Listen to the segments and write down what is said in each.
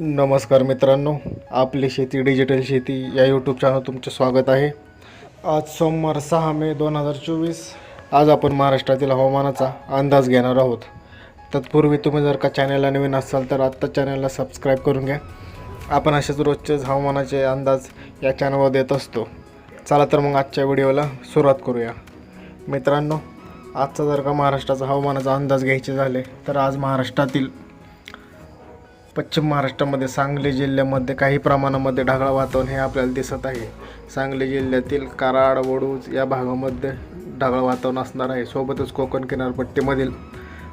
नमस्कार मित्रांनो आपली शेती डिजिटल शेती या यूट्यूब चॅनल तुमचे स्वागत आहे. आज सोमवार सहा मे दोन हजार चोवीस. आज आपण महाराष्ट्रातील हवामानाचा अंदाज घेणार आहोत. तत्पूर्वी तुम्ही जर का चॅनलला नवीन असाल तर आत्ता चॅनलला सबस्क्राईब करून घ्या. आपण असेच रोजचेच हवामानाचे अंदाज या चॅनलवर देत असतो. चला तर मग आजच्या व्हिडिओला सुरुवात करूया. मित्रांनो आजचा जर का महाराष्ट्राचा हवामानाचा अंदाज घ्यायचे झाले तर आज महाराष्ट्रातील पश्चिम महाराष्ट्रामध्ये सांगली जिल्ह्यामध्ये काही प्रमाणामध्ये ढगाळ वातावरण हे आपल्याला दिसत आहे. सांगली जिल्ह्यातील कराड वडूज या भागामध्ये ढगाळ वातावरण असणार आहे. सोबतच कोकण किनारपट्टीमधील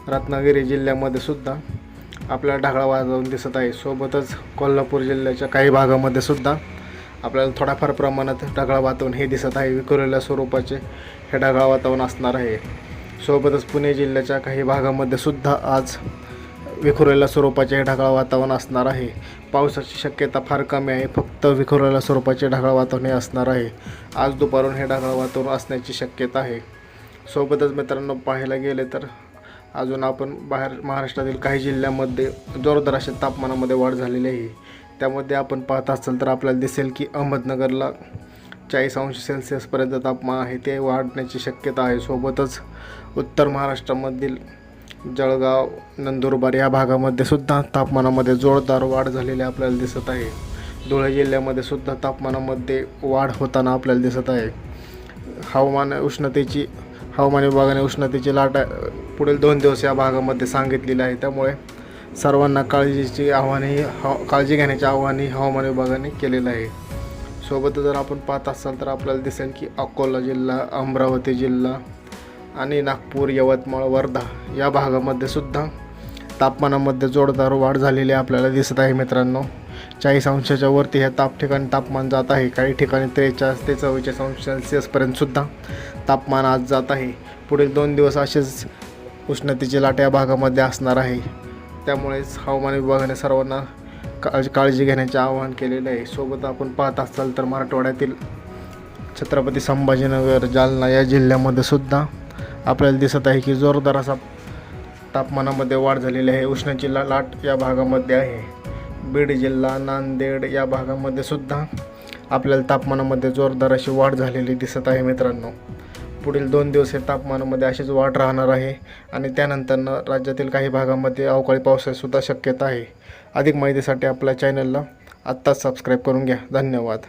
रत्नागिरी जिल्ह्यामध्ये सुद्धा आपल्याला ढगाळ वातावरण दिसत आहे. सोबतच कोल्हापूर जिल्ह्याच्या काही भागामध्ये सुद्धा आपल्याला थोड्याफार प्रमाणात ढगाळ वातावरण हे दिसत आहे. विखुरलेल्या स्वरूपाचे हे ढगाळ वातावरण असणार आहे. सोबतच पुणे जिल्ह्याच्या काही भागामध्ये सुद्धा आज विखुरलेल्या स्वरूपाचे ढगाळ वातावरण असणार आहे. पावसाची शक्यता फार कमी आहे. फक्त विखुरलेल्या स्वरूपाचे ढगाळ वातावरण हे असणार आहे. आज दुपारून हे ढगाळ वातावरण असण्याची शक्यता आहे. सोबतच मित्रांनो पाहायला गेले तर अजून आपण बाहेर महाराष्ट्रातील काही जिल्ह्यामध्ये जोरदार अशा तापमानामध्ये वाढ झालेली आहे. त्यामध्ये आपण पाहत असाल तर आपल्याला दिसेल की अहमदनगरला चाळीस अंश सेल्सिअसपर्यंत तापमान आहे. ते वाढण्याची शक्यता आहे. सोबतच उत्तर महाराष्ट्रामधील जळगाव नंदुरबार या भागामध्ये सुद्धा तापमानामध्ये जोरदार वाढ झालेली आपल्याला दिसत आहे. धुळे जिल्ह्यामध्ये सुद्धा तापमानामध्ये वाढ होताना आपल्याला दिसत आहे. हवामान उष्णतेची हवामान विभागाने उष्णतेची लाट पुढील दोन दिवस या भागामध्ये सांगितलेली आहे. त्यामुळे सर्वांना काळजीची आव्हानही हव काळजी घेण्याचे आव्हानही हवामान विभागाने केलेलं आहे. सोबत जर आपण पाहत असाल तर आपल्याला दिसेल की अकोला जिल्हा अमरावती जिल्हा आणि नागपूर यवतमाळ वर्धा या भागामध्ये सुद्धा तापमानामध्ये जोरदार वाढ झालेली आपल्याला दिसत आहे मित्रांनो. चाळीस अंशाच्या वरती ह्या ताप ठिकाणी तापमान जात आहे. काही ठिकाणी त्रेचाळीस ते चव्वेचाळीस अंश सेल्सिअसपर्यंतसुद्धा तापमान आज जात आहे. पुढील दोन दिवस असेच उष्णतेची लाट या भागामध्ये असणार आहे. त्यामुळेच हवामान विभागाने सर्वांना काळजी काळजी घेण्याचे आवाहन केलेले आहे. सोबत आपण पाहत असाल तर मराठवाड्यातील छत्रपती संभाजीनगर जालना या जिल्ह्यामध्ये सुद्धा आपल्याला दिसत आहे की जोरदार असा तापमानामध्ये वाढ झालेली आहे. उष्णची ला लाट या भागामध्ये आहे. बीड जिल्हा नांदेड या भागामध्ये सुद्धा आपल्याला तापमानामध्ये जोरदार अशी वाढ झालेली दिसत आहे मित्रांनो. पुढील दोन दिवस हे तापमानामध्ये अशीच वाढ राहणार आहे आणि त्यानंतरनं राज्यातील काही भागामध्ये अवकाळी पावसाचीसुद्धा शक्यता आहे. अधिक माहितीसाठी आपल्या चॅनलला आत्ताच सबस्क्राईब करून घ्या. धन्यवाद.